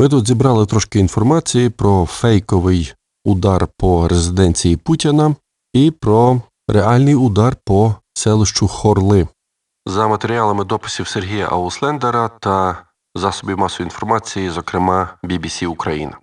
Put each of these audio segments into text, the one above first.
Ми тут зібрали трошки інформації про фейковий удар по резиденції Путіна і про реальний удар по селищу Хорли. За матеріалами дописів Сергія Ауслендера та засобів масової інформації, зокрема BBC Україна.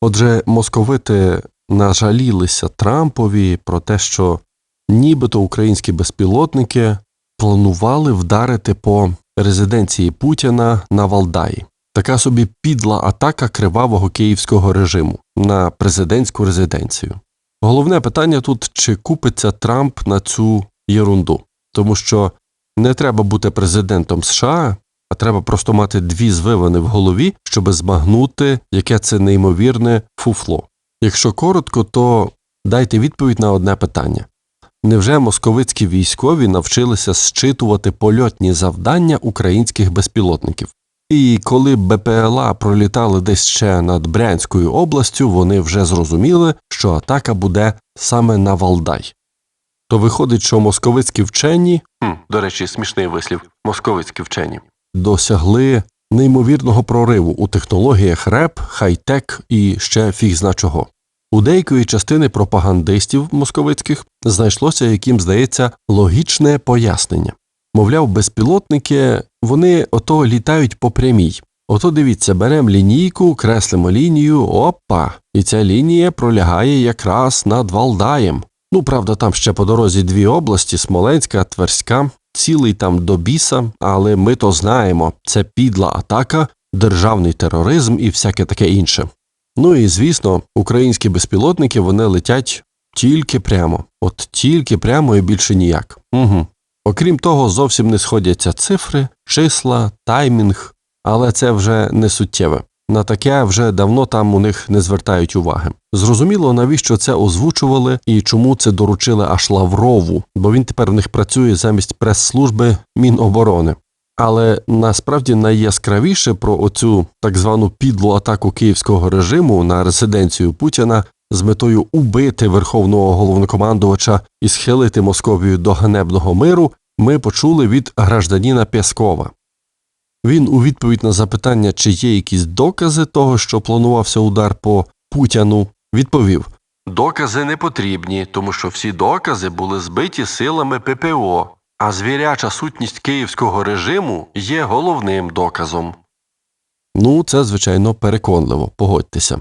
Отже, московити нажалілися Трампові про те, що нібито українські безпілотники планували вдарити по резиденції Путіна на Валдаї. Така собі підла атака кривавого київського режиму на президентську резиденцію. Головне питання тут чи купиться Трамп на цю єрунду, тому що не треба бути президентом США, а треба просто мати дві звивини в голові, щоб збагнути, яке це неймовірне фуфло. Якщо коротко, то дайте відповідь на одне питання. Невже московицькі військові навчилися зчитувати польотні завдання українських безпілотників? І коли БПЛА пролітали десь ще над Брянською областю, вони вже зрозуміли, що атака буде саме на Валдай. То виходить, що московицькі вчені, хм, до речі, смішний вислів, московицькі вчені, досягли неймовірного прориву у технологіях РЕП, хай-тек і ще фіг зна чого. У деякої частини пропагандистів московицьких знайшлося, яким здається, логічне пояснення. Мовляв, безпілотники вони ото літають по прямій. Ото дивіться, беремо лінійку, креслимо лінію, опа, і ця лінія пролягає якраз над Валдаєм. Ну, правда, там ще по дорозі дві області Смоленська, Тверська, цілий там до біса, але ми то знаємо, це підла атака, державний тероризм і всяке таке інше. Ну і звісно, українські безпілотники вони летять тільки прямо, от тільки прямо і більше ніяк. Угу. Окрім того, зовсім не сходяться цифри, числа, таймінг, але це вже не суттєве. На таке вже давно там у них не звертають уваги. Зрозуміло, навіщо це озвучували і чому це доручили аж Лаврову, бо він тепер в них працює замість прес-служби Міноборони. Але насправді найяскравіше про оцю так звану підлу атаку київського режиму на резиденцію Путіна з метою убити верховного головнокомандувача і схилити Московію до ганебного миру, ми почули від гражданіна Пєскова. Він у відповідь на запитання, чи є якісь докази того, що планувався удар по Путіну, відповів Докази не потрібні, тому що всі докази були збиті силами ППО, а звіряча сутність київського режиму є головним доказом. Ну, це, звичайно, переконливо, погодьтеся.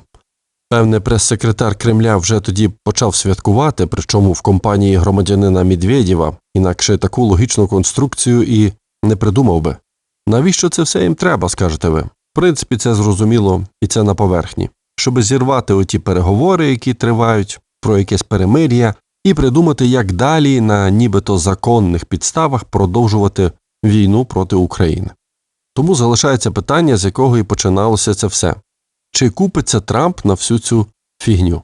Певне, прес-секретар Кремля вже тоді почав святкувати, причому в компанії громадянина Медведєва, інакше таку логічну конструкцію і не придумав би. Навіщо це все їм треба, скажете ви? В принципі, це зрозуміло і це на поверхні. Щоб зірвати оті переговори, які тривають, про якесь перемир'я, і придумати, як далі на нібито законних підставах продовжувати війну проти України. Тому залишається питання, з якого і починалося це все. Чи купиться Трамп на всю цю фігню?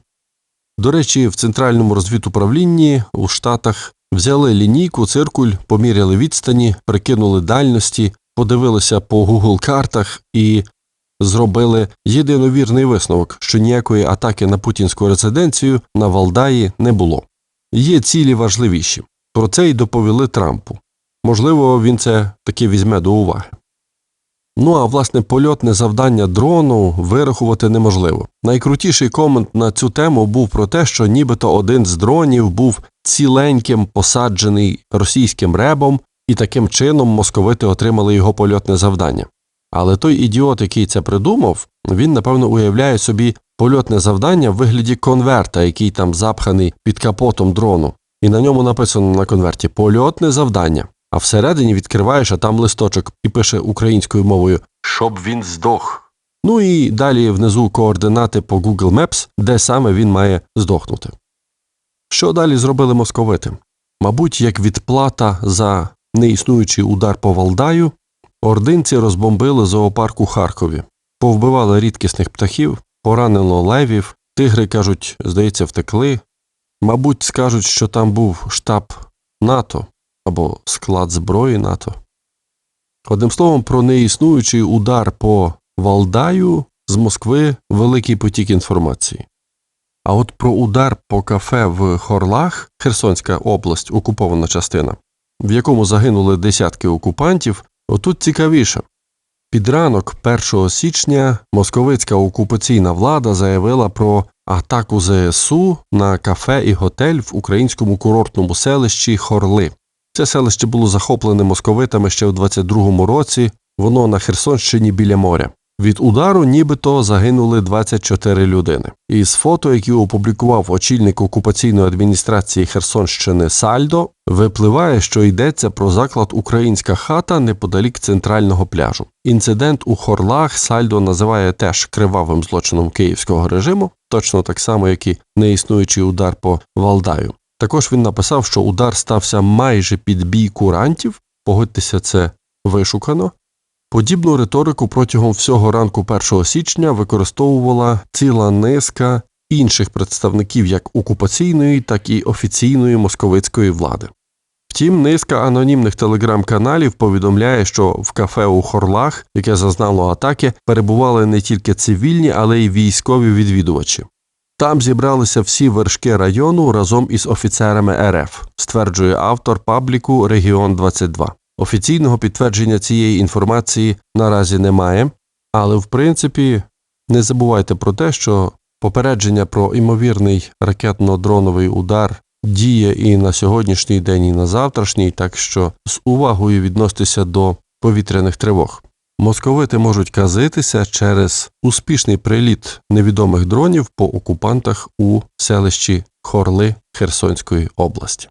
До речі, в центральному розвідуправлінні у Штатах взяли лінійку, циркуль, поміряли відстані, прикинули дальності, подивилися по Google картах і зробили єдиновірний висновок, що ніякої атаки на путінську резиденцію на Валдаї не було. Є цілі важливіші. Про це й доповіли Трампу. Можливо, він це таки візьме до уваги. Ну а власне польотне завдання дрону вирахувати неможливо. Найкрутіший комент на цю тему був про те, що нібито один з дронів був ціленьким посаджений російським ребом, і таким чином московити отримали його польотне завдання. Але той ідіот, який це придумав, він напевно уявляє собі польотне завдання в вигляді конверта, який там запханий під капотом дрону, і на ньому написано на конверті польотне завдання. А всередині відкриваєш, а там листочок і пише українською мовою Щоб він здох. Ну і далі внизу координати по Google Maps, де саме він має здохнути. Що далі зробили московити? Мабуть, як відплата за неіснуючий удар по Валдаю, ординці розбомбили зоопарк у Харкові, повбивали рідкісних птахів, поранило левів, тигри, кажуть, здається, втекли. Мабуть, скажуть, що там був штаб НАТО або склад зброї НАТО. Одним словом, про неіснуючий удар по Валдаю з Москви великий потік інформації. А от про удар по кафе в Хорлах, Херсонська область, окупована частина, в якому загинули десятки окупантів, отут цікавіше. Під ранок 1 січня московицька окупаційна влада заявила про атаку ЗСУ на кафе і готель в українському курортному селищі Хорли. Це селище було захоплене московитами ще в 22-му році. Воно на Херсонщині біля моря. Від удару нібито загинули 24 людини. Із фото, які опублікував очільник окупаційної адміністрації Херсонщини Сальдо, випливає, що йдеться про заклад Українська хата неподалік центрального пляжу. Інцидент у Хорлах Сальдо називає теж кривавим злочином київського режиму, точно так само, як і неіснуючий удар по Валдаю. Також він написав, що удар стався майже під бій курантів. Погодьтеся, це вишукано. Подібну риторику протягом всього ранку 1 січня використовувала ціла низка інших представників як окупаційної, так і офіційної московицької влади. Втім, низка анонімних телеграм-каналів повідомляє, що в кафе у Хорлах, яке зазнало атаки, перебували не тільки цивільні, але й військові відвідувачі. Там зібралися всі вершки району разом із офіцерами РФ, стверджує автор пабліку Регіон 22 Офіційного підтвердження цієї інформації наразі немає, але в принципі не забувайте про те, що попередження про імовірний ракетно-дроновий удар діє і на сьогоднішній день, і на завтрашній, так що з увагою відноситися до повітряних тривог. Московити можуть казитися через успішний приліт невідомих дронів по окупантах у селищі Хорли Херсонської області.